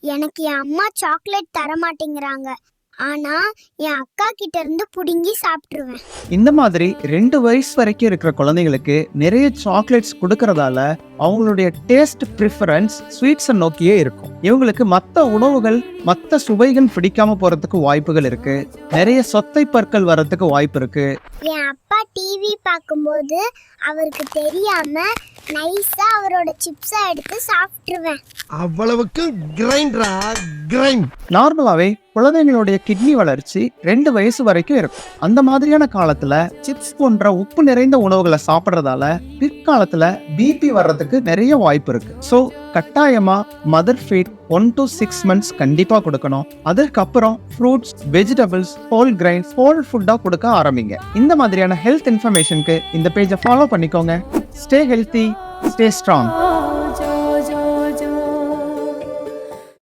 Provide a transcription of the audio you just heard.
எனக்கு என் அம்மா சாக்லேட் தர மாட்டேங்கிறாங்க ஆனா என் அக்கா கிட்ட இருந்து புடுங்கி சாப்பிட்டுருவேன். இந்த மாதிரி ரெண்டு வயசு வரைக்கும் இருக்கிற குழந்தைங்களுக்கு நிறைய சாக்லேட்ஸ் கொடுக்கறதால அவங்களுடைய டேஸ்ட் ப்ரிஃபரன்ஸ் ஸ்வீட்ஸை நோக்கியே இருக்கும். இவங்களுக்கு மற்ற உணவுகள் மற்ற சுவைகள் பிடிக்காம போறதுக்கு வாய்ப்புகள் இருக்கு. நிறைய சொத்தை பற்கள் வர்றதுக்கு வாய்ப்பு இருக்கு. என் அப்பா டிவி பார்க்கும்போது அவருக்கு தெரியாம நைஸா அவரோட சிப்ஸை எடுத்து சாப்பிட்டுருவேன். அவ்வளவுக்கு கிரைண்டரா கிரைண்ட் நார்மலாவே குழந்தைங்களுடைய கிட்னி வளர்ச்சி ரெண்டு வயசு வரைக்கும் இருக்கும். அந்த மாதிரியான காலத்துல சிப்ஸ் போன்ற உப்பு நிறைந்த உணவுகளை சாப்பிட்றதால பிற்காலத்துல பிபி வர்றதுக்கு நிறைய வாய்ப்பு இருக்கு. ஸோ கட்டாயமா mother feed one to six months கண்டிப்பா கொடுக்கணும். அதுக்கப்புறம் fruits vegetables whole grains whole ஃபுட்டா கொடுக்க ஆரம்பிங்க. இந்த மாதிரியான ஹெல்த் இன்ஃபர்மேஷனுக்கு இந்த பேஜை ஃபாலோ பண்ணிக்கோங்க. Stay healthy, stay strong.